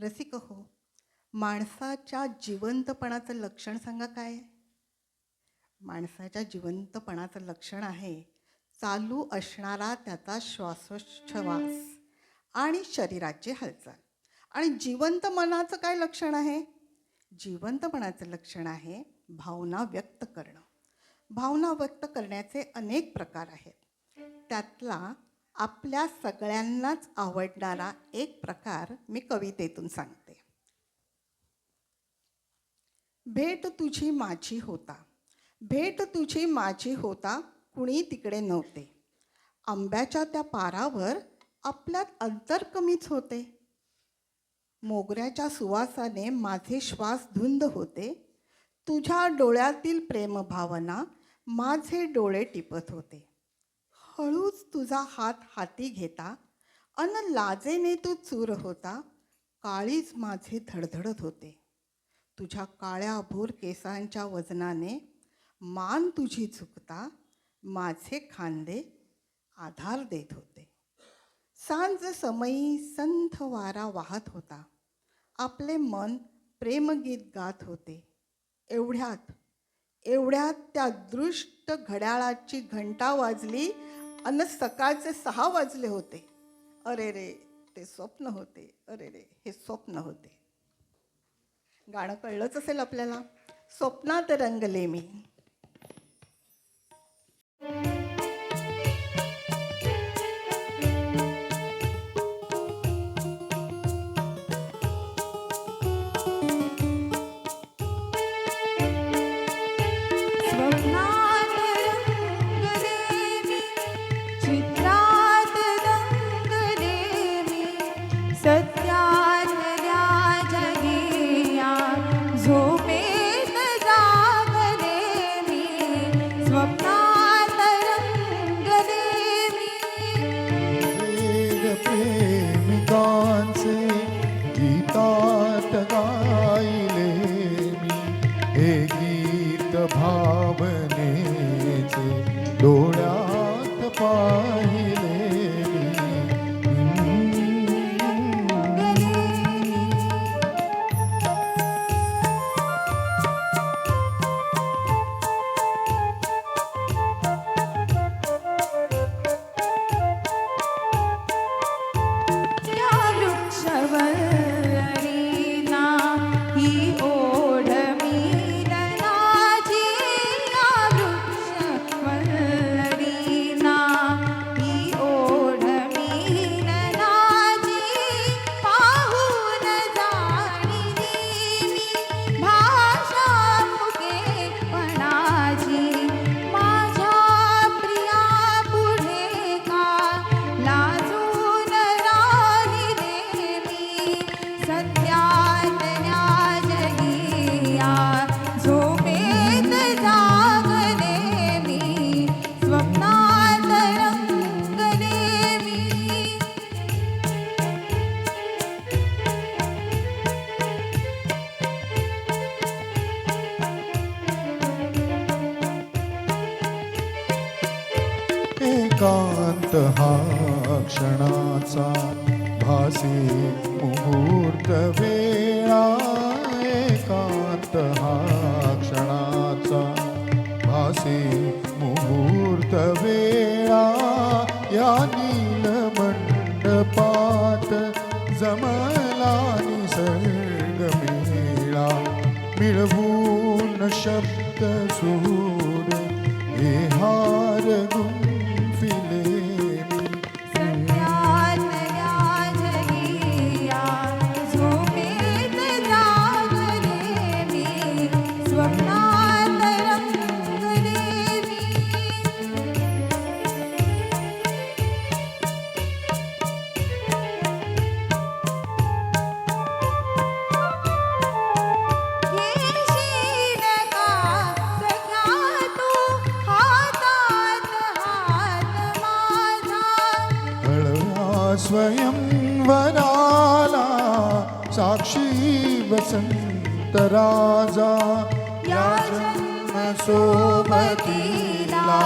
रसिक हो. माणसाच्या जिवंतपणाचं लक्षण सांगा काय? माणसाच्या जिवंतपणाचं लक्षण आहे चालू असणारा त्याचा श्वासोच्छवास आणि शरीराची हालचाल. आणि जिवंत मनाचं काय लक्षण आहे? जिवंतपणाचं लक्षण आहे भावना व्यक्त करणं. भावना व्यक्त करण्याचे अनेक प्रकार आहेत. त्यातला आपल्या सगळ्यांनाच आवडणारा एक प्रकार मी कवितेतून सांगते. भेट तुझी माझी होता. भेट तुझी माझी होता कुणी तिकडे नव्हते. आंब्याच्या त्या पारावर आपल्यात अंतर कमीच होते. मोगऱ्याच्या सुवासाने माझे श्वास धुंद होते. तुझ्या डोळ्यातील प्रेमभावना माझे डोळे टिपत होते. हळूच तुझा हात हाती घेता अन लाजेने तू चूर होता काळीच माझे धडधडत होते. तुझ्या काळ्या भोर केसांच्या वजनाने मान तुझी झुकता माझे खांदे आधार देत होते. सांज समयी संथ वारा वाहत होता. आपले मन प्रेमगीत गात होते. एवढ्यात एवढ्यात त्या दृष्ट घड्याळाची घंटा वाजली अन सकाळचे सहा वाजले होते. अरे रे ते स्वप्न होते. अरे रे हे स्वप्न होते. गाणं कळलंच असेल आपल्याला. स्वप्नात रंगले मी. hasret एकांत हा क्षणाचा भासी मुहूर्त वेळा एकांत हा क्षणाचा भासी मुहूर्त वेळा या नील मंडपात जमला निसर्ग मेळा. मिळवून शब्द सूर हे हार गुण स्वयंवराला साक्षी वसंत राजा. या जन्म सोबतीला